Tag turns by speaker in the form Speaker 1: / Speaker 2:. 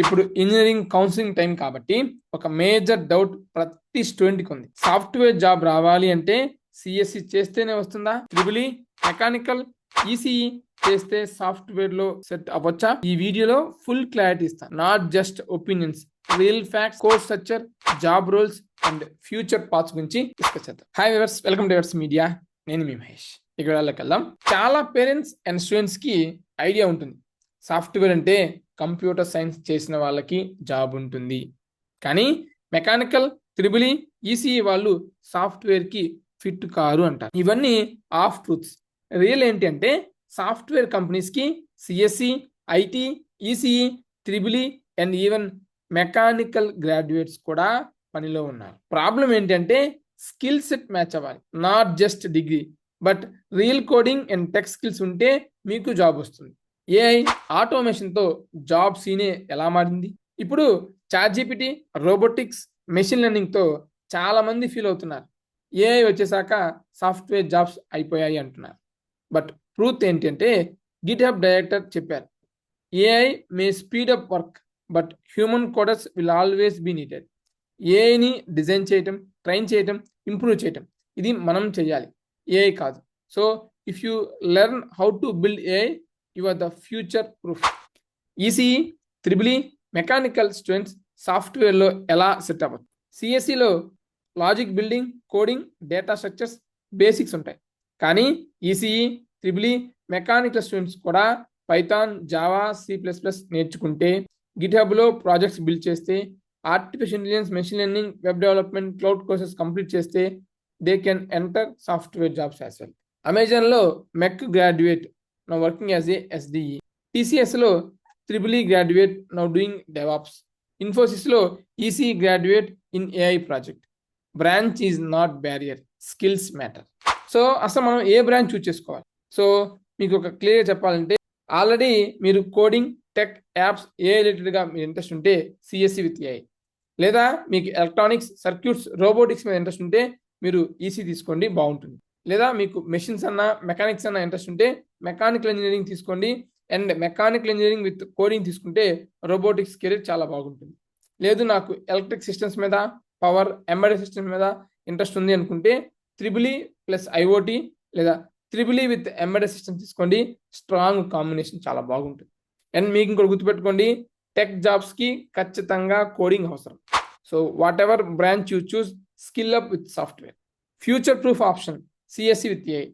Speaker 1: ఇప్పుడు engineering counselling time కాబట్టి ఒక మేజర్ డౌట్ ప్రతి స్టూడెంట్కి ఉంది. సాఫ్ట్వేర్ జాబ్ రావాలి అంటే సిఎస్సి చేస్తేనే వస్తుందా? త్రిబులి మెకానికల్ ఈసీఈ చేస్తే సాఫ్ట్వేర్లో సెట్ అవ్వచ్చా? ఈ వీడియోలో ఫుల్ క్లారిటీ ఇస్తాను not just opinions real facts course structure job roles and future paths గురించి డిస్కస్ చేద్దాం. Hi viewers welcome to viewers media నేను మీ మహేష్. ఇక్కడ వెళ్ళకెళ్దాం చాలా పేరెంట్స్ అండ్ స్టూడెంట్స్కి ఐడియా ఉంటుంది. సాఫ్ట్వేర్ అంటే కంప్యూటర్ సైన్స్ చేసిన వాళ్ళకి జాబ్ ఉంటుంది. కానీ మెకానికల్ త్రిబులి ఈసీఈ వాళ్ళు సాఫ్ట్వేర్కి ఫిట్ కారు అంటారు. ఇవన్నీ ఆఫ్ ట్రూత్స్. రియల్ ఏంటి అంటే సాఫ్ట్వేర్ కంపెనీస్కి CSE IT ECE triple E and even mechanical graduates కూడా పనిలో ఉన్నారు. ప్రాబ్లం ఏంటంటే స్కిల్ సెట్ మ్యాచ్ అవ్వాలి. Not just degree but real coding and tech skills ఉంటే మీకు జాబ్ వస్తుంది. ఏఐ ఆటోమేషన్తో జాబ్ సీనే ఎలా మారింది? ఇప్పుడు చార్జీపీటీ రోబోటిక్స్ మెషిన్ లెర్నింగ్తో చాలామంది ఫీల్ అవుతున్నారు. ఏఐ వచ్చేసాక సాఫ్ట్వేర్ జాబ్స్ అయిపోయాయి అంటున్నారు. బట్ ట్రూత్ ఏంటంటే గిట్ హబ్ డైరెక్టర్ చెప్పారు AI may speed up work but human coders will always be needed ఏఐని డిజైన్ చేయటం ట్రైన్ చేయటం ఇంప్రూవ్ చేయటం ఇది మనం చేయాలి ఏఐ కాదు. So if you learn how to build AI you are the future proof ECE triple E mechanical students సాఫ్ట్వేర్లో ఎలా సెట్ అవ్వచ్చు? సిఎస్సిలో logic building coding data structures basics ఉంటాయి. కానీ ECE triple E mechanical students కూడా Python Java C plus plus నేర్చుకుంటే గిట్హబ్లో projects build చేస్తే artificial intelligence machine learning web development cloud courses complete చేస్తే they can enter software jobs as well అమెజాన్లో mech graduate now working as a SDE టీసీఎస్లో triple E graduate now doing DevOps ఇన్ఫోసిస్లో EC graduate in AI project branch is not barrier skills matter so అసలు మనం ఏ branch చూస్ చేసుకోవాలి? So మీకు ఒక clear చెప్పాలంటే already మీరు coding tech apps ఏ రిలేటెడ్గా మీరు interest ఉంటే సిఎస్సి విత్ ఏఐ లేదా మీకు ఎలక్ట్రానిక్స్ సర్క్యూట్స్ రోబోటిక్స్ మీద ఇంట్రెస్ట్ ఉంటే మీరు ఈసీ తీసుకోండి బాగుంటుంది. లేదా మీకు మెషిన్స్ అన్న మెకానిక్స్ అన్న ఇంట్రెస్ట్ ఉంటే మెకానికల్ ఇంజనీరింగ్ తీసుకోండి. And mechanical engineering with coding తీసుకుంటే రోబోటిక్స్ కెరీర్ చాలా బాగుంటుంది. లేదు నాకు ఎలక్ట్రిక్ సిస్టమ్స్ మీద పవర్ ఎంబెడెడ్ సిస్టమ్స్ మీద ఇంట్రెస్ట్ ఉంది అనుకుంటే త్రిబులీ ప్లస్ ఐఓటీ లేదా triple E with embedded system తీసుకోండి. స్ట్రాంగ్ కాంబినేషన్ చాలా బాగుంటుంది. అండ్ మీకు ఇంకోటి గుర్తుపెట్టుకోండి టెక్ జాబ్స్కి ఖచ్చితంగా కోడింగ్ అవసరం. So whatever branch you choose skill up with software future proof option CSE with AI